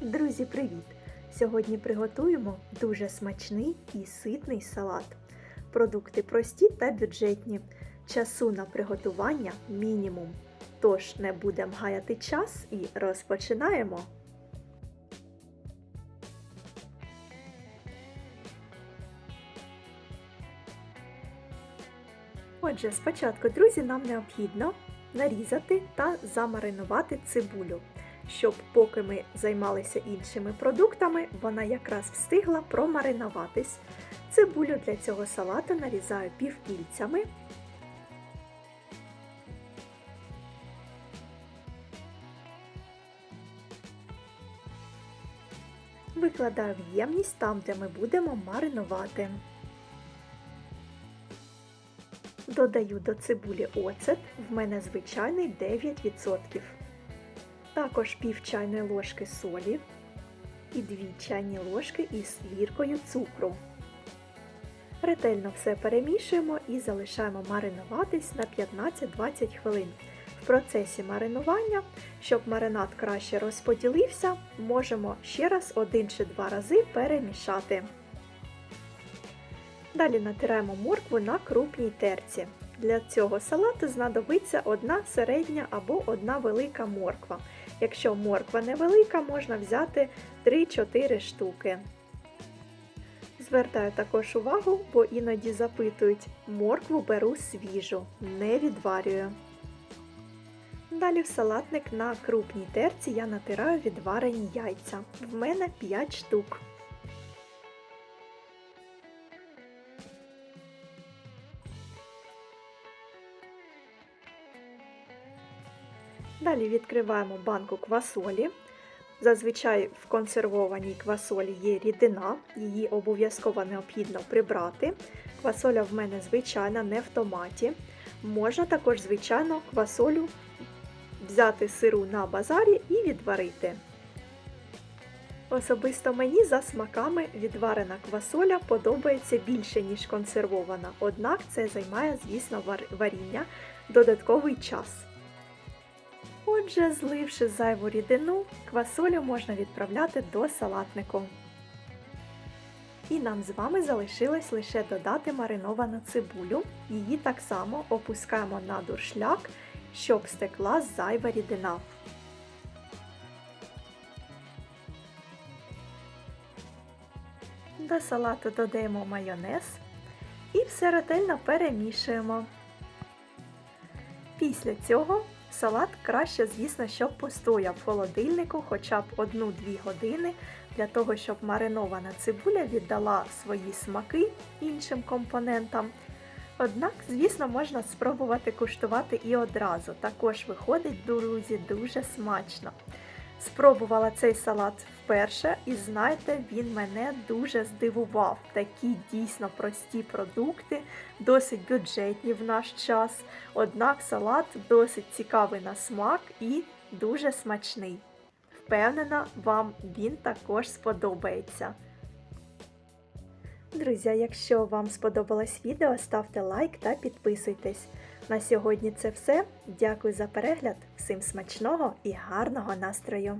Друзі, привіт! Сьогодні приготуємо дуже смачний і ситний салат. Продукти прості та бюджетні. Часу на приготування мінімум. Тож не будемо гаяти час і розпочинаємо. Отже, спочатку, друзі, нам необхідно нарізати та замаринувати цибулю щоб поки ми займалися іншими продуктами, вона якраз встигла промаринуватись. Цибулю для цього салату нарізаю півкільцями. Викладаю в ємність там, де ми будемо маринувати. Додаю до цибулі оцет, в мене звичайний 9% також пів чайної ложки солі і 2 чайні ложки із ліркою цукру. Ретельно все перемішуємо і залишаємо маринуватись на 15-20 хвилин. В процесі маринування, щоб маринад краще розподілився, можемо ще раз один чи два рази перемішати. Далі натираємо моркву на крупній терці. Для цього салату знадобиться одна середня або одна велика морква. Якщо морква невелика, можна взяти 3-4 штуки. Звертаю також увагу, бо іноді запитують, моркву беру свіжу, не відварюю. Далі в салатник на крупній терці я натираю відварені яйця. В мене 5 штук. Далі відкриваємо банку квасолі. Зазвичай в консервованій квасолі є рідина, її обов'язково необхідно прибрати. Квасоля в мене звичайна, не в томаті. Можна також, звичайно, квасолю взяти сиру на базарі і відварити. Особисто мені за смаками відварена квасоля подобається більше, ніж консервована, однак це займає, звісно, варіння додатковий час. Отже, зливши зайву рідину, квасолю можна відправляти до салатнику. І нам з вами залишилось лише додати мариновану цибулю. Її так само опускаємо на дуршляк, щоб стекла зайва рідина. До салату додаємо майонез і все ретельно перемішуємо. Після цього Салат краще, звісно, щоб постояв в холодильнику хоча б 1-2 години, для того, щоб маринована цибуля віддала свої смаки іншим компонентам. Однак, звісно, можна спробувати куштувати і одразу. Також виходить, друзі, дуже смачно. Спробувала цей салат вперше, і знаєте, він мене дуже здивував. Такі дійсно прості продукти, досить бюджетні в наш час. Однак салат досить цікавий на смак і дуже смачний. Впевнена, вам він також сподобається. Друзі, якщо вам сподобалось відео, ставте лайк та підписуйтесь. На сьогодні це все. Дякую за перегляд, всім смачного і гарного настрою!